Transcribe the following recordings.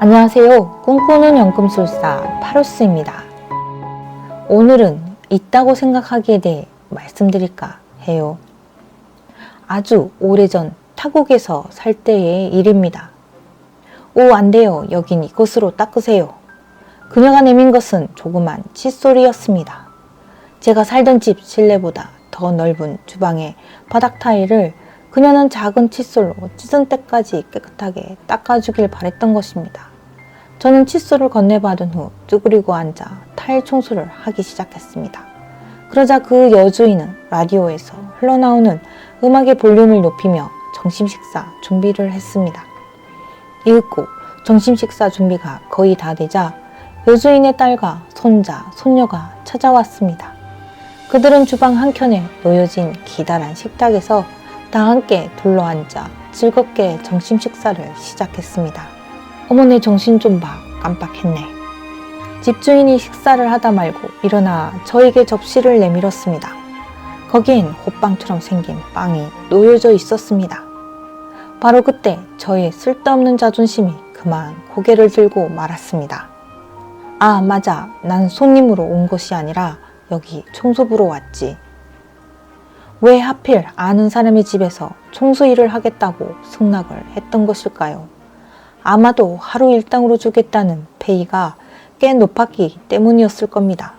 안녕하세요. 꿈꾸는 연금술사 파로스입니다. 오늘은 있다고 생각하기에 대해 말씀드릴까 해요. 아주 오래전 타국에서 살 때의 일입니다. 오, 안 돼요. 여긴 이것으로 닦으세요. 그녀가 내민 것은 조그만 칫솔이었습니다. 제가 살던 집 실내보다 더 넓은 주방의 바닥 타일을 그녀는 작은 칫솔로 찢은 때까지 깨끗하게 닦아주길 바랬던 것입니다. 저는 칫솔을 건네받은 후 쭈그리고 앉아 타일 청소를 하기 시작했습니다. 그러자 그 여주인은 라디오에서 흘러나오는 음악의 볼륨을 높이며 점심 식사 준비를 했습니다. 이윽고 점심 식사 준비가 거의 다 되자 여주인의 딸과 손자, 손녀가 찾아왔습니다. 그들은 주방 한켠에 놓여진 기다란 식탁에서 다 함께 둘러앉아 즐겁게 점심 식사를 시작했습니다. 어머 내 정신 좀 봐. 깜빡했네. 집주인이 식사를 하다 말고 일어나 저에게 접시를 내밀었습니다. 거기엔 호빵처럼 생긴 빵이 놓여져 있었습니다. 바로 그때 저의 쓸데없는 자존심이 그만 고개를 들고 말았습니다. 아, 맞아. 난 손님으로 온 것이 아니라 여기 청소부로 왔지. 왜 하필 아는 사람의 집에서 청소 일을 하겠다고 승낙을 했던 것일까요? 아마도 하루 일당으로 주겠다는 페이가 꽤 높았기 때문이었을 겁니다.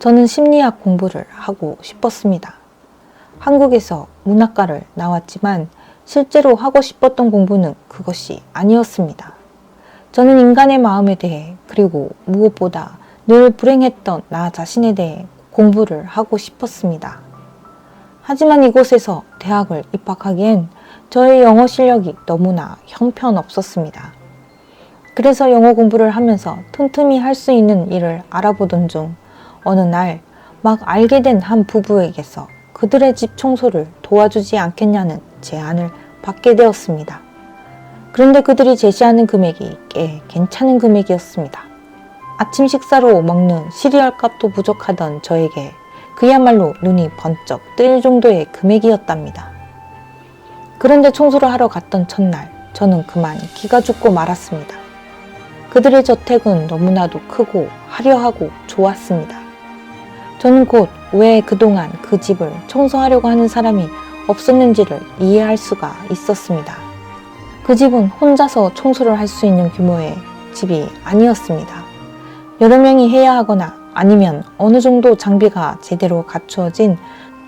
저는 심리학 공부를 하고 싶었습니다. 한국에서 문학과를 나왔지만 실제로 하고 싶었던 공부는 그것이 아니었습니다. 저는 인간의 마음에 대해 그리고 무엇보다 늘 불행했던 나 자신에 대해 공부를 하고 싶었습니다. 하지만 이곳에서 대학을 입학하기엔 저의 영어 실력이 너무나 형편없었습니다. 그래서 영어 공부를 하면서 틈틈이 할 수 있는 일을 알아보던 중 어느 날 막 알게 된 한 부부에게서 그들의 집 청소를 도와주지 않겠냐는 제안을 받게 되었습니다. 그런데 그들이 제시하는 금액이 꽤 괜찮은 금액이었습니다. 아침 식사로 먹는 시리얼 값도 부족하던 저에게 그야말로 눈이 번쩍 뜨일 정도의 금액이었답니다. 그런데 청소를 하러 갔던 첫날, 저는 그만 기가 죽고 말았습니다. 그들의 저택은 너무나도 크고 화려하고 좋았습니다. 저는 곧 왜 그동안 그 집을 청소하려고 하는 사람이 없었는지를 이해할 수가 있었습니다. 그 집은 혼자서 청소를 할 수 있는 규모의 집이 아니었습니다. 여러 명이 해야 하거나 아니면 어느 정도 장비가 제대로 갖추어진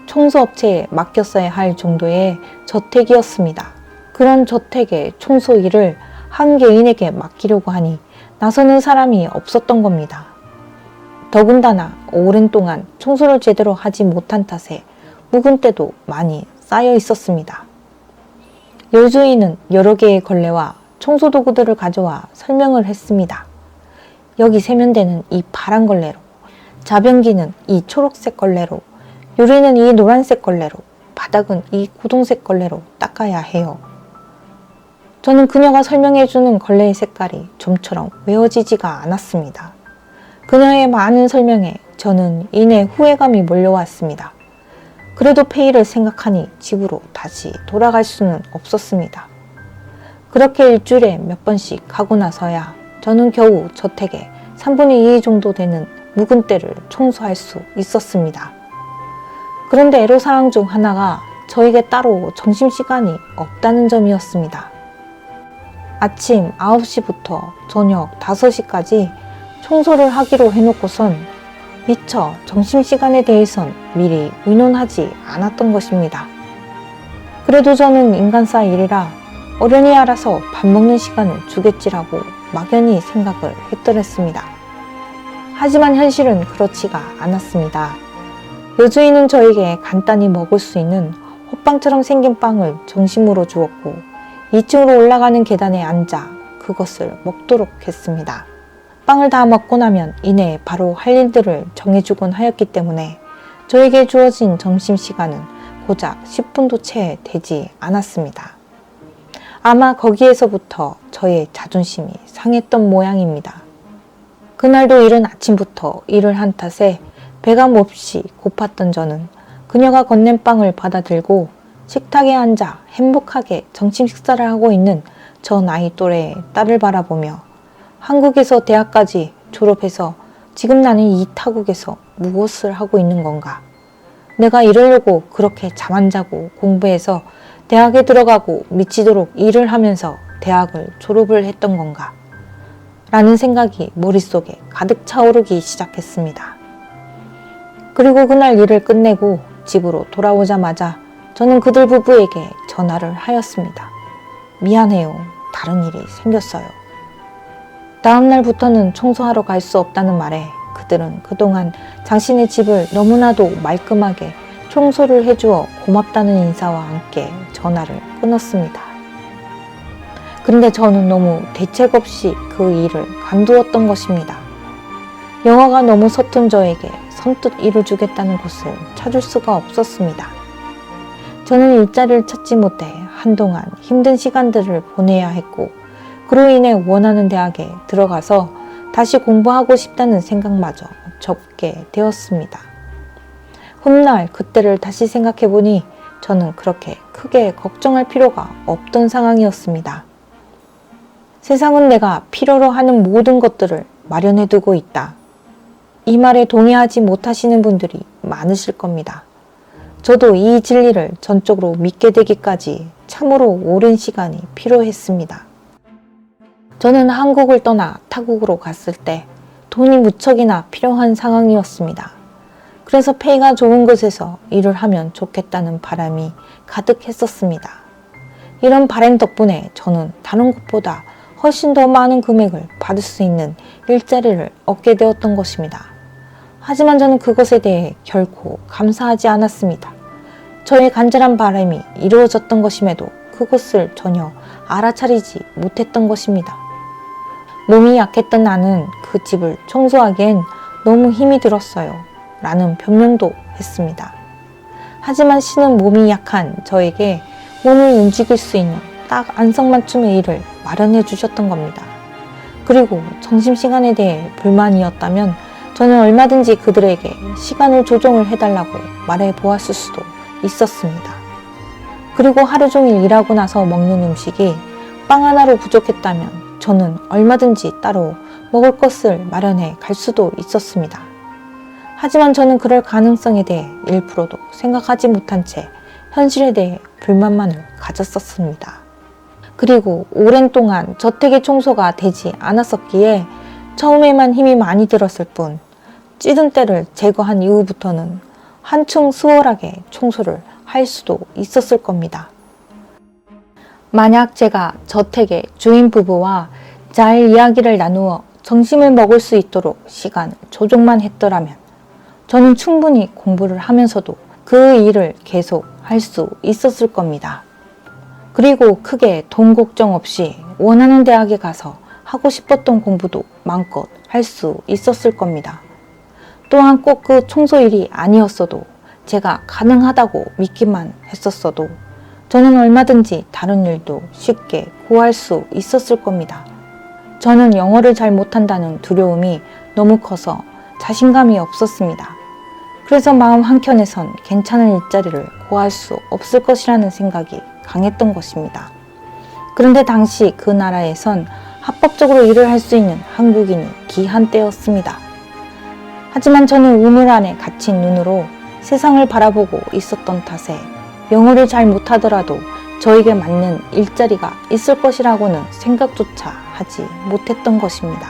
청소업체에 맡겼어야 할 정도의 저택이었습니다. 그런 저택의 청소 일을 한 개인에게 맡기려고 하니 나서는 사람이 없었던 겁니다. 더군다나 오랜 동안 청소를 제대로 하지 못한 탓에 묵은 때도 많이 쌓여 있었습니다. 여주인은 여러 개의 걸레와 청소 도구들을 가져와 설명을 했습니다. 여기 세면대는 이 파란 걸레로, 자변기는 이 초록색 걸레로, 유리는 이 노란색 걸레로, 바닥은 이 고동색 걸레로 닦아야 해요. 저는 그녀가 설명해주는 걸레의 색깔이 좀처럼 외워지지가 않았습니다. 그녀의 많은 설명에 저는 이내 후회감이 몰려왔습니다. 그래도 페이를 생각하니 집으로 다시 돌아갈 수는 없었습니다. 그렇게 일주일에 몇 번씩 하고 나서야 저는 겨우 저택에 3분의 2 정도 되는 묵은 때를 청소할 수 있었습니다. 그런데 애로사항 중 하나가 저에게 따로 점심시간이 없다는 점이었습니다. 아침 9시부터 저녁 5시까지 청소를 하기로 해놓고선 미처 점심시간에 대해선 미리 의논하지 않았던 것입니다. 그래도 저는 인간사 일이라 어련히 알아서 밥 먹는 시간을 주겠지라고 막연히 생각을 했더랬습니다. 하지만 현실은 그렇지가 않았습니다. 여주인은 저에게 간단히 먹을 수 있는 호빵처럼 생긴 빵을 점심으로 주었고 2층으로 올라가는 계단에 앉아 그것을 먹도록 했습니다. 빵을 다 먹고 나면 이내 바로 할 일들을 정해주곤 하였기 때문에 저에게 주어진 점심시간은 고작 10분도 채 되지 않았습니다. 아마 거기에서부터 저의 자존심이 상했던 모양입니다. 그날도 이른 아침부터 일을 한 탓에 배가 몹시 고팠던 저는 그녀가 건넨 빵을 받아들고 식탁에 앉아 행복하게 점심 식사를 하고 있는 저 나이 또래의 딸을 바라보며 한국에서 대학까지 졸업해서 지금 나는 이 타국에서 무엇을 하고 있는 건가? 내가 이러려고 그렇게 잠 안 자고 공부해서 대학에 들어가고 미치도록 일을 하면서 대학을 졸업을 했던 건가? 라는 생각이 머릿속에 가득 차오르기 시작했습니다. 그리고 그날 일을 끝내고 집으로 돌아오자마자 저는 그들 부부에게 전화를 하였습니다. 미안해요. 다른 일이 생겼어요. 다음 날부터는 청소하러 갈 수 없다는 말에 그들은 그동안 당신의 집을 너무나도 말끔하게 청소를 해주어 고맙다는 인사와 함께 전화를 끊었습니다. 그런데 저는 너무 대책 없이 그 일을 관두었던 것입니다. 영화가 너무 서툰 저에게 선뜻 일을 주겠다는 곳을 찾을 수가 없었습니다. 저는 일자리를 찾지 못해 한동안 힘든 시간들을 보내야 했고, 그로 인해 원하는 대학에 들어가서 다시 공부하고 싶다는 생각마저 접게 되었습니다. 훗날 그때를 다시 생각해 보니 저는 그렇게 크게 걱정할 필요가 없던 상황이었습니다. 세상은 내가 필요로 하는 모든 것들을 마련해 두고 있다. 이 말에 동의하지 못하시는 분들이 많으실 겁니다. 저도 이 진리를 전적으로 믿게 되기까지 참으로 오랜 시간이 필요했습니다. 저는 한국을 떠나 타국으로 갔을 때 돈이 무척이나 필요한 상황이었습니다. 그래서 페이가 좋은 곳에서 일을 하면 좋겠다는 바람이 가득했었습니다. 이런 바람 덕분에 저는 다른 곳보다 훨씬 더 많은 금액을 받을 수 있는 일자리를 얻게 되었던 것입니다. 하지만 저는 그것에 대해 결코 감사하지 않았습니다. 저의 간절한 바람이 이루어졌던 것임에도 그것을 전혀 알아차리지 못했던 것입니다. 몸이 약했던 나는 그 집을 청소하기엔 너무 힘이 들었어요. 라는 변명도 했습니다. 하지만 신은 몸이 약한 저에게 몸을 움직일 수 있는 딱 안성맞춤의 일을 마련해 주셨던 겁니다. 그리고 점심시간에 대해 불만이었다면 저는 얼마든지 그들에게 시간을 조정을 해달라고 말해 보았을 수도 있었습니다. 그리고 하루 종일 일하고 나서 먹는 음식이 빵 하나로 부족했다면 저는 얼마든지 따로 먹을 것을 마련해 갈 수도 있었습니다. 하지만 저는 그럴 가능성에 대해 1%도 생각하지 못한 채 현실에 대해 불만만을 가졌었습니다. 그리고 오랜 동안 저택의 청소가 되지 않았었기에 처음에만 힘이 많이 들었을 뿐 찌든 때를 제거한 이후부터는 한층 수월하게 청소를 할 수도 있었을 겁니다. 만약 제가 저택의 주인 부부와 잘 이야기를 나누어 점심을 먹을 수 있도록 시간 조정만 했더라면 저는 충분히 공부를 하면서도 그 일을 계속 할 수 있었을 겁니다. 그리고 크게 돈 걱정 없이 원하는 대학에 가서 하고 싶었던 공부도 마음껏 할 수 있었을 겁니다. 또한 꼭 그 청소 일이 아니었어도 제가 가능하다고 믿기만 했었어도 저는 얼마든지 다른 일도 쉽게 구할 수 있었을 겁니다. 저는 영어를 잘 못한다는 두려움이 너무 커서 자신감이 없었습니다. 그래서 마음 한켠에선 괜찮은 일자리를 구할 수 없을 것이라는 생각이 강했던 것입니다. 그런데 당시 그 나라에선 합법적으로 일을 할 수 있는 한국인이 귀한 때였습니다. 하지만 저는 우물 안에 갇힌 눈으로 세상을 바라보고 있었던 탓에 영어를 잘 못하더라도 저에게 맞는 일자리가 있을 것이라고는 생각조차 하지 못했던 것입니다.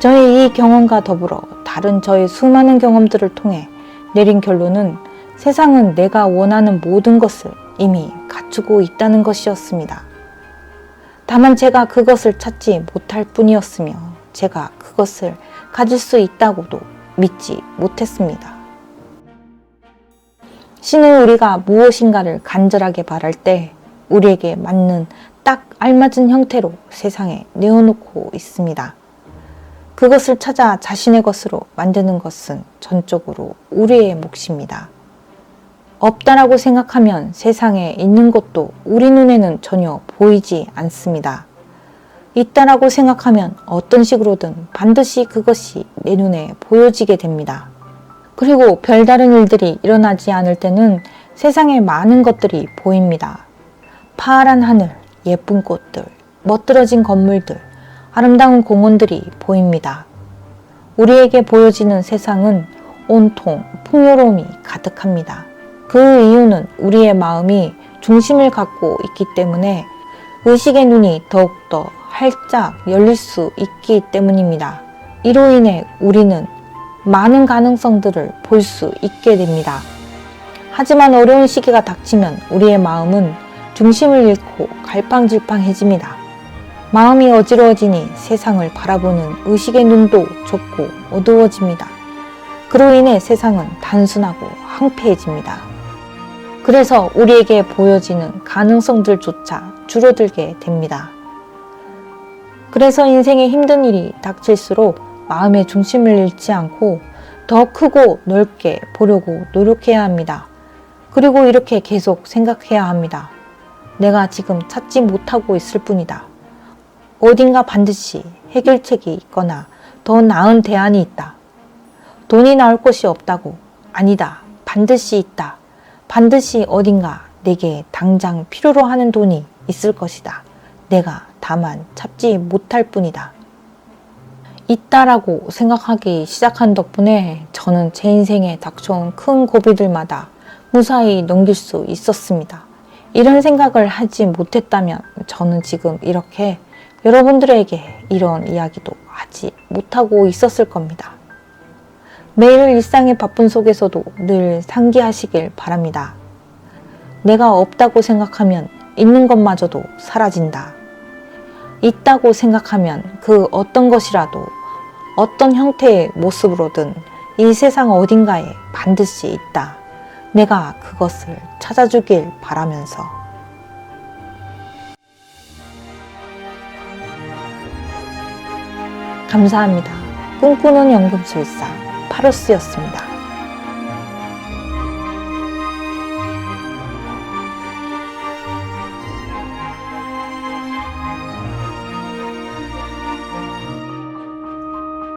저의 이 경험과 더불어 다른 저의 수많은 경험들을 통해 내린 결론은 세상은 내가 원하는 모든 것을 이미 갖추고 있다는 것이었습니다. 다만 제가 그것을 찾지 못할 뿐이었으며 제가 그것을 가질 수 있다고도 믿지 못했습니다. 신은 우리가 무엇인가를 간절하게 바랄 때 우리에게 맞는 딱 알맞은 형태로 세상에 내어놓고 있습니다. 그것을 찾아 자신의 것으로 만드는 것은 전적으로 우리의 몫입니다. 없다라고 생각하면 세상에 있는 것도 우리 눈에는 전혀 보이지 않습니다. 있다라고 생각하면 어떤 식으로든 반드시 그것이 내 눈에 보여지게 됩니다. 그리고 별다른 일들이 일어나지 않을 때는 세상에 많은 것들이 보입니다. 파란 하늘, 예쁜 꽃들, 멋들어진 건물들, 아름다운 공원들이 보입니다. 우리에게 보여지는 세상은 온통 풍요로움이 가득합니다. 그 이유는 우리의 마음이 중심을 갖고 있기 때문에 의식의 눈이 더욱더 활짝 열릴 수 있기 때문입니다. 이로 인해 우리는 많은 가능성들을 볼 수 있게 됩니다. 하지만 어려운 시기가 닥치면 우리의 마음은 중심을 잃고 갈팡질팡해집니다. 마음이 어지러워지니 세상을 바라보는 의식의 눈도 좁고 어두워집니다. 그로 인해 세상은 단순하고 황폐해집니다. 그래서 우리에게 보여지는 가능성들조차 줄어들게 됩니다. 그래서 인생에 힘든 일이 닥칠수록 마음의 중심을 잃지 않고 더 크고 넓게 보려고 노력해야 합니다. 그리고 이렇게 계속 생각해야 합니다. 내가 지금 찾지 못하고 있을 뿐이다. 어딘가 반드시 해결책이 있거나 더 나은 대안이 있다. 돈이 나올 곳이 없다고. 아니다. 반드시 있다. 반드시 어딘가 내게 당장 필요로 하는 돈이 있을 것이다. 내가 다만 찾지 못할 뿐이다. 있다라고 생각하기 시작한 덕분에 저는 제 인생에 닥쳐온 큰 고비들마다 무사히 넘길 수 있었습니다. 이런 생각을 하지 못했다면 저는 지금 이렇게 여러분들에게 이런 이야기도 하지 못하고 있었을 겁니다. 매일 일상의 바쁜 속에서도 늘 상기하시길 바랍니다. 내가 없다고 생각하면 있는 것마저도 사라진다. 있다고 생각하면 그 어떤 것이라도 어떤 형태의 모습으로든 이 세상 어딘가에 반드시 있다. 내가 그것을 찾아주길 바라면서 감사합니다. 꿈꾸는 연금술사 파로스였습니다.